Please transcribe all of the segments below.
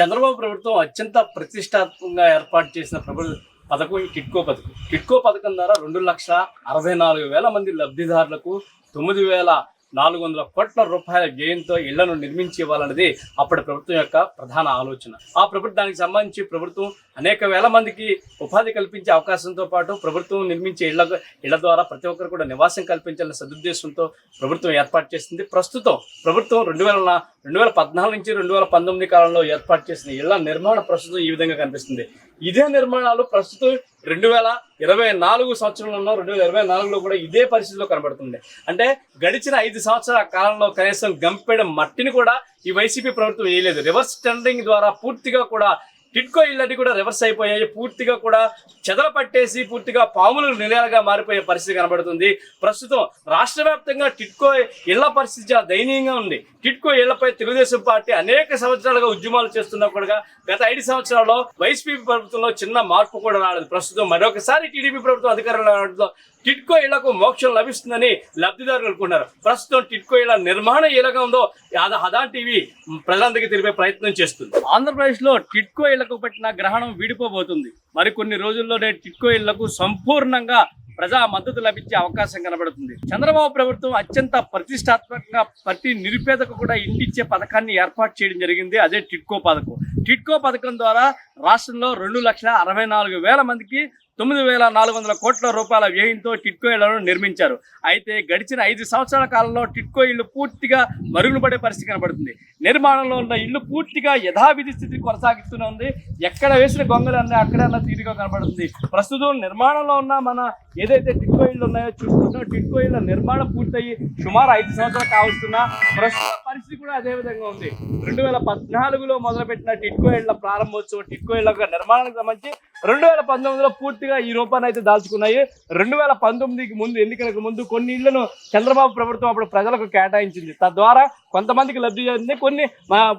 చంద్రబాబు ప్రభుత్వం అత్యంత ప్రతిష్టాత్మకంగా ఏర్పాటు చేసిన ప్రభుత్వ పథకం ఈ పథకం. కిట్కో పథకం ద్వారా రెండు లక్షల అరవై నాలుగు వేల మంది లబ్ధిదారులకు తొమ్మిది వేల నాలుగు వందల కోట్ల రూపాయల గెయిన్తో ఇళ్ళను నిర్మించి ఇవ్వాలన్నది అప్పటి ప్రభుత్వం యొక్క ప్రధాన ఆలోచన. ఆ ప్రభుత్వం దానికి సంబంధించి ప్రభుత్వం అనేక వేల మందికి ఉపాధి కల్పించే అవకాశంతో పాటు ప్రభుత్వం నిర్మించే ఇళ్ళ ఇళ్ళ ద్వారా ప్రతి ఒక్కరు కూడా నివాసం కల్పించాలనే సదుద్దేశంతో ప్రభుత్వం ఏర్పాటు చేసింది. ప్రస్తుతం ప్రభుత్వం రెండు వేల రెండు వేల పద్నాలుగు నుంచి రెండు వేల పంతొమ్మిది కాలంలో ఏర్పాటు చేసిన ఇళ్ళ నిర్మాణ ప్రస్తుతం ఈ విధంగా కనిపిస్తుంది. ఇదే నిర్మాణాలు ప్రస్తుతం రెండు వేల ఇరవై నాలుగు సంవత్సరంలో రెండు వేల ఇరవై నాలుగులో కూడా ఇదే పరిస్థితిలో కనబడుతుంది. అంటే గడిచిన ఐదు సంవత్సరాల కాలంలో కనీసం గంపెడ మట్టిని కూడా ఈ వైసీపీ ప్రభుత్వం వేయలేదు. రివర్స్ టెండరింగ్ ద్వారా పూర్తిగా కూడా టిట్కో ఇళ్ళని కూడా రివర్స్ అయిపోయాయి. పూర్తిగా కూడా చెదల పట్టేసి పూర్తిగా పాములు నిలయాలుగా మారిపోయే పరిస్థితి కనబడుతుంది. ప్రస్తుతం రాష్ట్ర వ్యాప్తంగా టిట్కో ఇళ్ళ పరిస్థితి చాలా దయనీయంగా ఉంది. టిట్కో ఇళ్ళపై తెలుగుదేశం పార్టీ అనేక సంవత్సరాలుగా ఉద్యమాలు చేస్తున్నా కూడా గత ఐదు సంవత్సరాల్లో వైసీపీ ప్రభుత్వంలో చిన్న మార్పు కూడా రాలేదు. ప్రస్తుతం మరొకసారి టీడీపీ ప్రభుత్వం అధికారంలో రావడంతో టిట్కో ఇళ్ళకు మోక్షం లభిస్తుందని లబ్ధిదారులు అనుకున్నారు ప్రస్తుతం టిట్కో ఇళ్ళ నిర్మాణం ఎలాగా ఉందో అద హదా టీవీ ప్రజలందరికీ తెలిపే ప్రయత్నం చేస్తుంది. ఆంధ్రప్రదేశ్లో టిట్కో ఇళ్ళకు పెట్టిన గ్రహణం వీడిపోబోతుంది. మరికొన్ని రోజుల్లోనే టిట్కో ఇళ్ళకు సంపూర్ణంగా ప్రజా మద్దతు లభించే అవకాశం కనబడుతుంది. చంద్రబాబు ప్రభుత్వం అత్యంత ప్రతిష్టాత్మకంగా ప్రతి నిరుపేదకు కూడా ఇంటిచ్చే పథకాన్ని ఏర్పాటు చేయడం జరిగింది. అదే టిట్కో పథకం. టిట్కో పథకం ద్వారా రాష్ట్రంలో రెండు లక్షల అరవై నాలుగు వేల మందికి తొమ్మిది వేల నాలుగు వందల కోట్ల రూపాయల వ్యయంతో టిట్కో ఇళ్ళను నిర్మించారు. అయితే గడిచిన ఐదు సంవత్సరాల కాలంలో టిట్కో ఇళ్ళు పూర్తిగా మరుగులు పడే పరిస్థితి కనబడుతుంది. నిర్మాణంలో ఉన్న ఇల్లు పూర్తిగా యథావిధి స్థితి కొనసాగిస్తూనే ఉంది. ఎక్కడ వేసిన గొంగలన్నీ అక్కడన్నా తీరుగా కనబడుతుంది. ప్రస్తుతం నిర్మాణంలో ఉన్న మన ఏదైతే టిట్కో ఇళ్ళు ఉన్నాయో చూసుకుంటున్నాం టిట్కో ఇళ్ళ నిర్మాణం పూర్తయి సుమారు ఐదు సంవత్సరాలు కావస్తున్నా ప్రస్తుత పరిస్థితి కూడా అదే విధంగా ఉంది. రెండు వేల పద్నాలుగులో మొదలుపెట్టిన టిట్కో ఇళ్ళ ప్రారంభోత్సవం టిట్కో ఇళ్ళ నిర్మాణానికి సంబంధించి రెండు వేల పంతొమ్మిదిలో పూర్తిగా ఈ రూపాన్ని అయితే దాల్చుకున్నాయి. రెండు వేల పంతొమ్మిదికి ముందు ఎన్నికలకు ముందు కొన్ని ఇళ్ళను చంద్రబాబు ప్రభుత్వం అప్పుడు ప్రజలకు కేటాయించింది. తద్వారా కొంతమందికి లబ్ధి చెందింది కొన్ని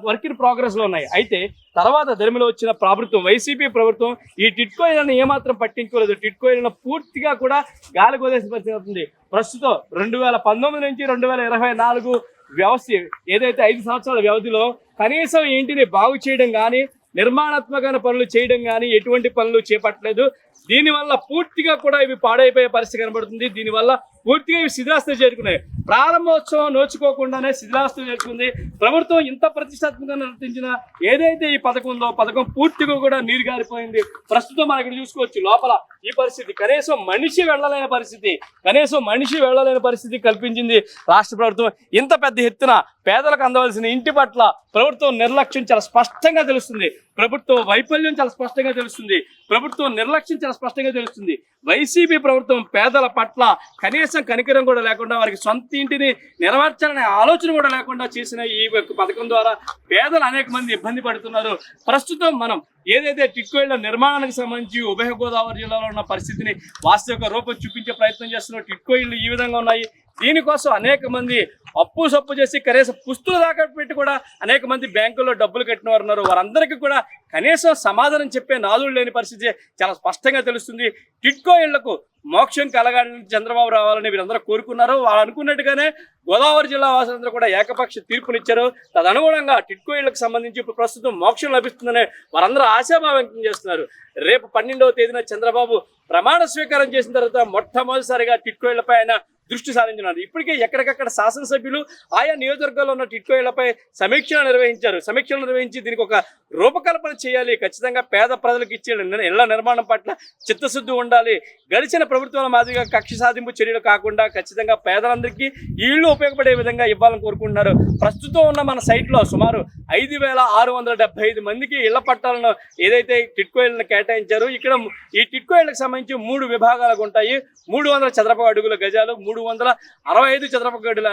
వర్క్ ఇన్ ప్రోగ్రెస్లో ఉన్నాయి. అయితే తర్వాత ధర్మిలో వచ్చిన ప్రభుత్వం వైసీపీ ప్రభుత్వం ఈ టిట్కో ఇళ్ళను ఏమాత్రం పట్టించుకోలేదు. టిట్కో ఇళ్ళను పూర్తిగా కూడా గాలి కొదేసి పరిస్థితి ప్రస్తుతం రెండు వేల పంతొమ్మిది నుంచి రెండు వేల ఇరవై నాలుగు వ్యవస్థ ఏదైతే ఐదు సంవత్సరాల వ్యవధిలో కనీసం ఇంటిని బాగు చేయడం కానీ నిర్మాణాత్మకమైన పనులు చేయడం కానీ ఎటువంటి పనులు చేపట్టలేదు. దీనివల్ల పూర్తిగా కూడా ఇవి పాడైపోయే పరిస్థితి కనబడుతుంది. దీనివల్ల పూర్తిగా ఇవి శిథిలాస్తులు చేరుకున్నాయి. ప్రారంభోత్సవం నోచుకోకుండానే శిథిలాస్తులు చేరుకుంది. ప్రభుత్వం ఇంత ప్రతిష్టాత్మకంగా నిర్వర్తించిన ఏదైతే ఈ పథకం ఉందో పథకం పూర్తిగా కూడా నీరు గారిపోయింది ప్రస్తుతం మనం ఇక్కడ చూసుకోవచ్చు లోపల ఈ పరిస్థితి. కనీసం మనిషి వెళ్ళలేని పరిస్థితి కనీసం మనిషి వెళ్ళలేని పరిస్థితి కల్పించింది రాష్ట్ర ప్రభుత్వం. ఇంత పెద్ద ఎత్తున పేదలకు అందవలసిన ఇంటి పట్ల ప్రభుత్వం నిర్లక్ష్యం చాలా స్పష్టంగా తెలుస్తుంది. ప్రభుత్వం వైఫల్యం చాలా స్పష్టంగా తెలుస్తుంది. ప్రభుత్వం నిర్లక్ష్యం చాలా స్పష్టంగా తెలుస్తుంది. వైసీపీ ప్రభుత్వం పేదల పట్ల కనీసం కనికరం కూడా లేకుండా వారికి సొంత ఇంటిని నెరవేర్చాలనే ఆలోచన కూడా లేకుండా చేసిన ఈ యొక్క పథకం ద్వారా పేదలు అనేక మంది ఇబ్బంది పడుతున్నారు. ప్రస్తుతం మనం ఏదైతే టిక్కోళ్ళ నిర్మాణానికి సంబంధించి ఉభయ గోదావరి జిల్లాలో ఉన్న పరిస్థితిని వాస్తవిక రూపం చూపించే ప్రయత్నం చేస్తున్న టిట్కో ఈ విధంగా ఉన్నాయి. దీనికోసం అనేక మంది అప్పు సప్పు చేసి కనీసం పుస్తులు దాకా పెట్టి కూడా అనేక మంది బ్యాంకుల్లో డబ్బులు కట్టిన వారు ఉన్నారు వారందరికీ కూడా కనీసం సమాధానం చెప్పే నాదుడు లేని పరిస్థితి చాలా స్పష్టంగా తెలుస్తుంది. టిట్కో ఇళ్ళకు మోక్షం కలగాలని చంద్రబాబు రావాలని వీరందరూ కోరుకున్నారు. వాళ్ళు అనుకున్నట్టుగానే గోదావరి జిల్లా వాసులందరూ కూడా ఏకపక్ష తీర్పునిచ్చారు తదనుగుణంగా టిట్కో ఇళ్ళకు సంబంధించి ఇప్పుడు ప్రస్తుతం మోక్షం లభిస్తుందని వారందరూ ఆశాభావం వ్యక్తం చేస్తున్నారు. రేపు పన్నెండవ తేదీన చంద్రబాబు ప్రమాణ స్వీకారం చేసిన తర్వాత మొట్టమొదటిసారిగా టిట్కో ఇళ్ళపై ఆయన దృష్టి సారించినారు. ఇప్పటికే ఎక్కడికక్కడ శాసనసభ్యులు ఆయా నియోజకవర్గాల్లో ఉన్న టిట్కోయలపై సమీక్షలు నిర్వహించారు. సమీక్షలు నిర్వహించి దీనికి ఒక రూపకల్పన చేయాలి. ఖచ్చితంగా పేద ప్రజలకు ఇచ్చే ఇళ్ళ నిర్మాణం పట్ల చిత్తశుద్ధి ఉండాలి. గడిచిన ప్రభుత్వాల మాదిరిగా కక్ష సాధింపు చర్యలు కాకుండా ఖచ్చితంగా పేదలందరికీ ఇళ్ళు ఉపయోగపడే విధంగా ఇవ్వాలని కోరుకుంటున్నారు. ప్రస్తుతం ఉన్న మన సైట్లో సుమారు ఐదు వేల ఆరు వందల డెబ్బై ఐదు మందికి ఇళ్ళ పట్టాలను ఏదైతే టిట్కో ఇళ్ళను కేటాయించారు ఇక్కడ ఈ టిట్కో ఇళ్ళకు సంబంధించి మూడు విభాగాలకు ఉంటాయి. మూడు వందల చదరపు అడుగుల గజాలు మూడు మూడు వందల అరవై ఐదు చదరపు గడుల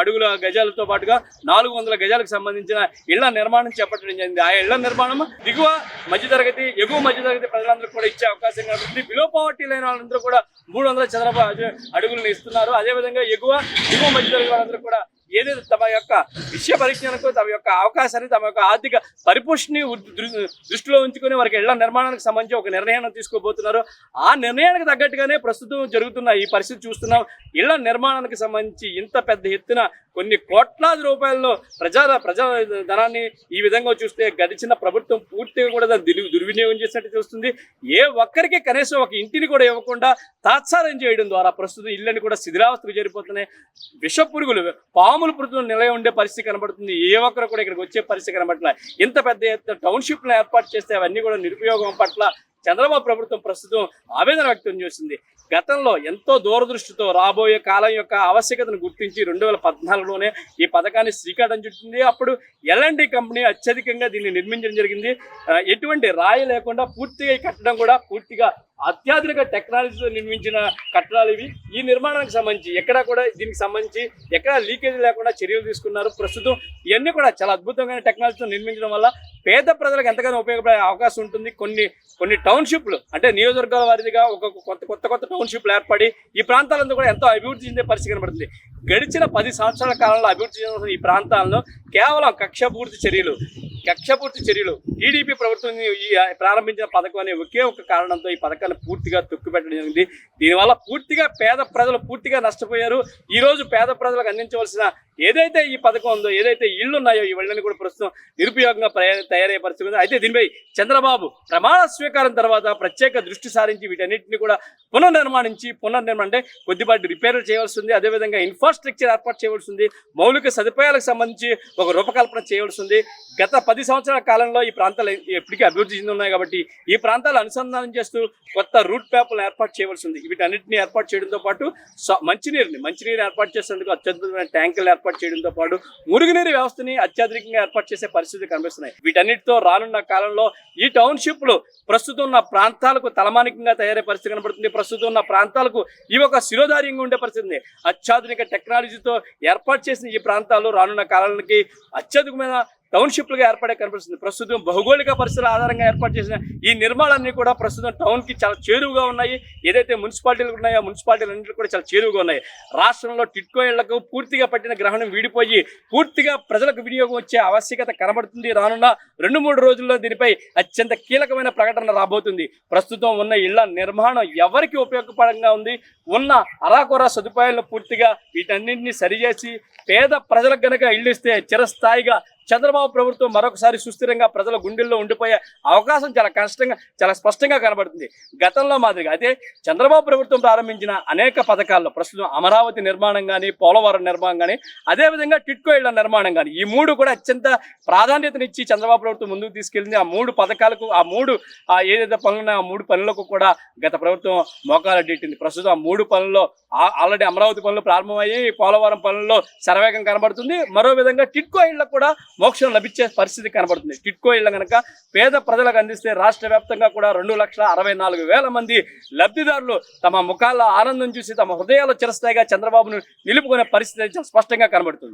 అడుగుల గజాలతో పాటుగా నాలుగు వందల గజాలకు సంబంధించిన ఇళ్ళ నిర్మాణం చేపట్టడం జరిగింది. ఆ ఇళ్ళ నిర్మాణం దిగువ మధ్యతరగతి ఎగువ మధ్యతరగతి ప్రజలందరూ కూడా ఇచ్చే అవకాశం కలుగుతుంది బిలో పవర్టీ లేని వాళ్ళందరూ కూడా మూడు వందల చదరపు అడుగులను ఇస్తున్నారు. అదేవిధంగా ఎగువ దిగువ మధ్యతరగతి వాళ్ళందరూ కూడా ఏదైతే తమ యొక్క విషయ పరిజ్ఞానకు తమ యొక్క అవకాశాన్ని తమ యొక్క ఆర్థిక పరిపుష్టిని దృష్టిలో ఉంచుకొని వారికి ఇళ్ళ నిర్మాణానికి సంబంధించి ఒక నిర్ణయాన్ని తీసుకోబోతున్నారు. ఆ నిర్ణయానికి తగ్గట్టుగానే ప్రస్తుతం జరుగుతున్న ఈ పరిస్థితి చూస్తున్నాం. ఇళ్ళ నిర్మాణానికి సంబంధించి ఇంత పెద్ద ఎత్తున కొన్ని కోట్లాది రూపాయల్లో ప్రజా ప్రజా ధనాన్ని ఈ విధంగా చూస్తే గడిచిన ప్రభుత్వం పూర్తిగా కూడా దాన్ని దుర్వినియోగం చేసినట్టు చూస్తుంది ఏ ఒక్కరికి కనీసం ఒక ఇంటిని కూడా ఇవ్వకుండా తాత్సారం చేయడం ద్వారా ప్రస్తుతం ఇళ్ళని కూడా శిథిలావస్థకు చేరిపోతున్నాయి. విష పురుగులు పాములు పురుగులు నిలయ ఉండే పరిస్థితి కనబడుతుంది. ఏ ఒక్కరు కూడా ఇక్కడికి వచ్చే పరిస్థితి కనబడుతున్నాయి ఇంత పెద్ద ఎత్తున టౌన్షిప్లను ఏర్పాటు చేస్తే అవన్నీ కూడా నిరుపయోగం పట్ల చంద్రబాబు ప్రభుత్వం ప్రస్తుతం ఆవేదన వ్యక్తం చేసింది. గతంలో ఎంతో దూరదృష్టితో రాబోయే కాలం యొక్క ఆవశ్యకతను గుర్తించి రెండు వేల పద్నాలుగులోనే ఈ పథకాన్ని శ్రీకారం చుట్టింది. అప్పుడు ఎల్ఎన్డి కంపెనీ అత్యధికంగా దీన్ని నిర్మించడం జరిగింది. ఎటువంటి రాయి లేకుండా పూర్తిగా ఈ కట్టడం కూడా పూర్తిగా అత్యాధునిక టెక్నాలజీతో నిర్మించిన కట్టడాలు ఇవి. ఈ నిర్మాణానికి సంబంధించి ఎక్కడా కూడా దీనికి సంబంధించి ఎక్కడా లీకేజ్ లేకుండా చర్యలు తీసుకున్నారు. ప్రస్తుతం ఇవన్నీ కూడా చాలా అద్భుతమైన టెక్నాలజీతో నిర్మించడం వల్ల పేద ప్రజలకు ఎంతగానో ఉపయోగపడే అవకాశం ఉంటుంది. కొన్ని కొన్ని టౌన్షిప్లు అంటే నియోజకవర్గాల వారిదిగా ఒక కొత్త కొత్త కొత్త టౌన్షిప్లు ఏర్పడి ఈ ప్రాంతాలంతా కూడా ఎంతో అభివృద్ధి చెందే పరిస్థితి కనబడుతుంది. గడిచిన పది సంవత్సరాల కాలంలో అభివృద్ధి చెందిన ఈ ప్రాంతాలను కేవలం కక్షపూర్తి చర్యలు కక్షపూర్తి చర్యలు. టీడీపీ ప్రభుత్వం ఈ ప్రారంభించిన పథకం అనే ఒకే ఒక కారణంతో ఈ పథకాన్ని పూర్తిగా తొక్కుపెట్టడం జరిగింది. దీనివల్ల పూర్తిగా పేద ప్రజలు పూర్తిగా నష్టపోయారు. ఈ రోజు పేద ప్రజలకు అందించవలసిన ఏదైతే ఈ పథకం ఉందో ఏదైతే ఇళ్ళు ఉన్నాయో ఈ ఇళ్ళని కూడా ప్రస్తుతం నిరుపయోగంగా ప్రయ- తయారయ్యే పరిస్థితి అయితే దీనిపై చంద్రబాబు ప్రమాణ స్వీకారం తర్వాత ప్రత్యేక దృష్టి సారించి వీటన్నిటిని కూడా పునర్నిర్మాణించి పునర్నిర్మాణం అంటే కొద్దిపాటి రిపేర్లు చేయవలసి ఉంది అదేవిధంగా ఇన్ఫ్రాస్ట్రక్చర్ ఏర్పాటు చేయవలసి ఉంది మౌలిక సదుపాయాలకు సంబంధించి ఒక రూపకల్పన చేయవలసి ఉంది గత పది సంవత్సరాల కాలంలో ఈ ప్రాంతాలు ఎప్పటికీ అభివృద్ధి చెంది ఉన్నాయి కాబట్టి ఈ ప్రాంతాలు అనుసంధానం చేస్తూ కొత్త రూట్ మ్యాప్లను ఏర్పాటు చేయవలసి ఉంది. వీటన్నిటిని ఏర్పాటు చేయడంతో పాటు స- మంచినీరుని మంచినీరు ఏర్పాటు చేసేందుకు అత్యద్భుతమైన ట్యాంకులు ఏర్పాటు చేయడంతో పాటు మురుగునీరు వ్యవస్థని అత్యాధునికంగా ఏర్పాటు చేసే పరిస్థితి కనిపిస్తున్నాయి. వీటన్నిటితో రానున్న కాలంలో ఈ టౌన్షిప్లు ప్రస్తుతం ఉన్న ప్రాంతాలకు తలమానికంగా తయారయ్యే పరిస్థితి కనబడుతుంది. ప్రస్తుతం ఉన్న ప్రాంతాలకు ఇవి ఒక శిరోధార్యంగా ఉండే పరిస్థితి ఉంది. అత్యాధునిక టెక్నాలజీతో ఏర్పాటు చేసిన ఈ ప్రాంతాలు రానున్న కాలానికి అత్యధికమైన టౌన్షిప్లుగా ఏర్పడే కనిపిస్తుంది. ప్రస్తుతం భౌగోళిక పరిస్థితుల ఆధారంగా ఏర్పాటు చేసిన ఈ నిర్మాణాన్ని కూడా ప్రస్తుతం టౌన్కి చాలా చేరువుగా ఉన్నాయి. ఏదైతే మున్సిపాలిటీలు ఉన్నాయో మున్సిపాలిటీలు అన్నింటిలో కూడా చాలా చేరువుగా ఉన్నాయి. రాష్ట్రంలో టిట్కో ఇళ్ళకు పూర్తిగా పట్టిన గ్రహణం వీడిపోయి పూర్తిగా ప్రజలకు వినియోగం వచ్చే ఆవశ్యకత కనబడుతుంది. రానున్న రెండు మూడు రోజుల్లో దీనిపై అత్యంత కీలకమైన ప్రకటన రాబోతుంది. ప్రస్తుతం ఉన్న ఇళ్ళ నిర్మాణం ఎవరికి ఉపయోగపడంగా ఉంది? ఉన్న అరాకొర సదుపాయాలను పూర్తిగా వీటన్నింటినీ సరిచేసి పేద ప్రజలకు గనక ఇల్లు ఇస్తే చిరస్థాయిగా చంద్రబాబు ప్రభుత్వం మరొకసారి సుస్థిరంగా ప్రజల గుండెల్లో ఉండిపోయే అవకాశం చాలా కష్టంగా చాలా స్పష్టంగా కనబడుతుంది. గతంలో మాదిరిగా అయితే చంద్రబాబు ప్రభుత్వం ప్రారంభించిన అనేక పథకాల్లో ప్రస్తుతం అమరావతి నిర్మాణం కానీ పోలవరం నిర్మాణం కానీ అదేవిధంగా టిట్కో ఇళ్ళ నిర్మాణం కానీ ఈ మూడు కూడా అత్యంత ప్రాధాన్యతనిచ్చి చంద్రబాబు ప్రభుత్వం ముందుకు తీసుకెళ్ళింది. ఆ మూడు పథకాలకు ఆ మూడు ఆ ఏదైతే పనులు ఆ మూడు పనులకు కూడా గత ప్రభుత్వం మోకాలడ్డెట్టింది ప్రస్తుతం ఆ మూడు పనుల్లో ఆ- ఆల్రెడీ అమరావతి పనులు ప్రారంభమయ్యి పోలవరం పనుల్లో శరవేగం కనబడుతుంది. మరో విధంగా టిట్కో ఇళ్ళకు కూడా మోక్షం లభించే పరిస్థితి కనబడుతుంది. టిట్కో ఇళ్ళ కనుక పేద ప్రజలకు అందిస్తే రాష్ట్ర వ్యాప్తంగా కూడా రెండు లక్షల అరవై నాలుగు వేల మంది లబ్ధిదారులు తమ ముఖాల్లో ఆనందం చూసి తమ హృదయాల్లో చిరస్థాయిగా చంద్రబాబును నిలుపుకునే పరిస్థితి స్పష్టంగా కనబడుతుంది.